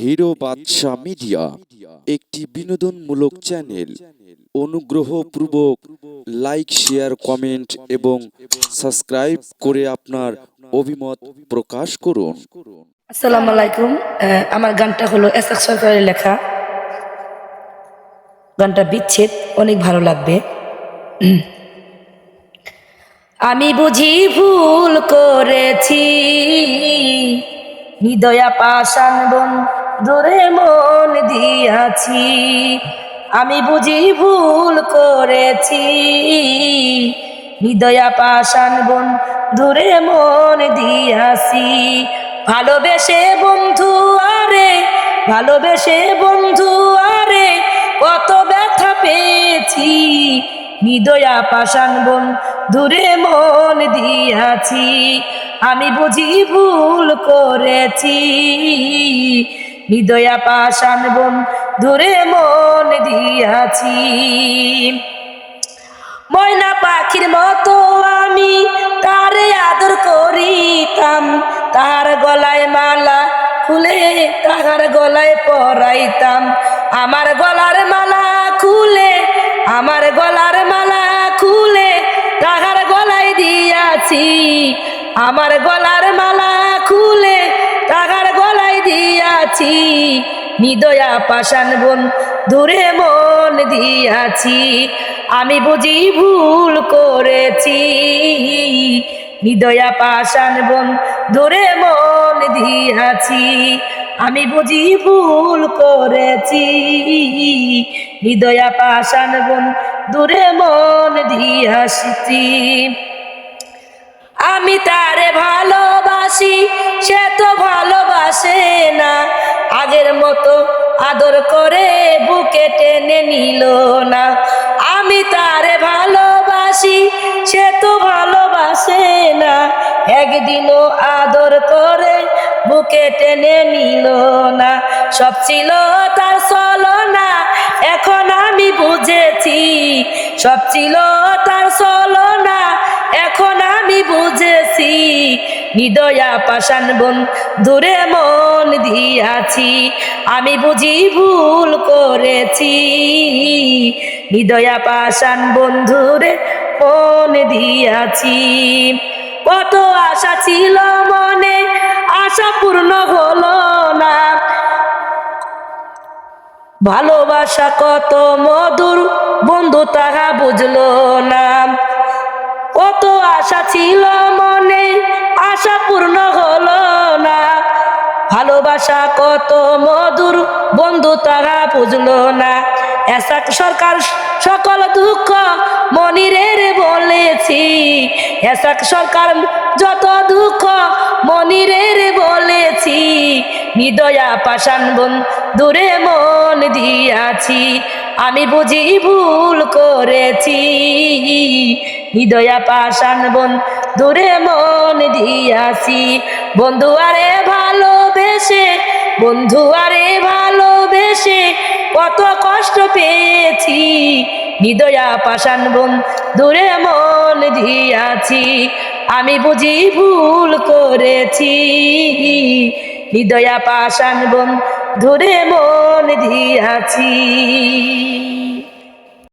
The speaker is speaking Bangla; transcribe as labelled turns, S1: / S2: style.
S1: হিরো বাদশা মিডিয়া একটি বিনোদনমূলক চ্যানেল। অনুগ্রহ অনুগ্রহপূর্বক লাইক, শেয়ার, কমেন্ট এবং সাবস্ক্রাইব করে আপনার অভিমত প্রকাশ করুন।
S2: আসসালামু আলাইকুম। আমার গানটা হলো এস এসএক সরকারের লেখা। গানটা বিচ্ছেদ, অনেক ভালো লাগবে। আমি বুঝি ভুল করেছি। হৃদয়া পাশান বন দূরে মন দিয়াছি, আমি বুঝি ভুল করেছি। হৃদয়া পাশান বন দূরে মন দিয়াছি, ভালোবেসে বন্ধু আরে, ভালোবেসে বন্ধু আরে, কত ব্যথা পেয়েছি। হৃদয়া পাষাণ বন দূরে মন দিয়াছি, আমি বুঝি ভুল করেছি। হৃদয়া পাষাণ বন ধরে মন দিয়াছি। ময়না পাখির মতো আমি তারে আদর করিতাম, তার গলায় মালা খুলে তাহার গলায় পরাইতাম। আমার গলার মালা খুলে, আমার গলার মালা খুলে তাহার গলায় দিয়াছি। আমার গলার মালা খুলে দিয়াছি, নিদয়া পাষাণ বন, দূরে মন দিয়াছি। আমি বুঝি ভুল করেছি হৃদয়া পাষাণ বন, দূরে মন দিয়াছি। আমি বুঝি ভুল করেছি হৃদয়া পাষাণ বন, দূরে মন দিয়াছি। আমি তারে ভালোবাসি, সে তো ভালোবাসে না। আগের মতো আদর করে বুকে টেনে নিল না। আমি তারে ভালোবাসি, সে তো ভালোবাসে না। একদিনও আদর করে বুকে টেনে নিল না। সব ছিল তার চলনা এখন আমি বুঝেছি। সব ছিল তার চলনা এখন আমি বুঝেছি। হৃদয়া বন, দূরে মন দিয়াছি, আমি বুঝি ভুল করেছি। হৃদয়া পাষাণ বন্ধুরে মন দিয়াছি। কত আশা ছিল মনে, আশা পূর্ণ হলো না। ভালোবাসা কত মধুর, বন্ধু তাহা বুঝলো না। কত আশা ছিল মনে আশা পূর্ণ হলো না। ভালোবাসা কত মধুর, বন্ধু তারা বুঝলো না। এসাক সরকার সকল দুঃখ মনিরের বলেছি। এসাক সরকার যত দুঃখ মনিরের বলেছি। হৃদয়া পাষাণ বন, দূরে মন দিয়াছি। আমি বুঝি ভুল করেছি। হৃদয়া পাষাণ বন দূরে মন দিয়াছি। বন্ধু আরে ভালোবেসে, বন্ধু আরে ভালোবেসে, কত কষ্ট পেয়েছি। হৃদয়া পাষাণ বন, দূরে মন দিয়াছি। আমি বুঝি ভুল করেছি। হৃদয়া পাষাণ বন ধরে মন দিয়াছি।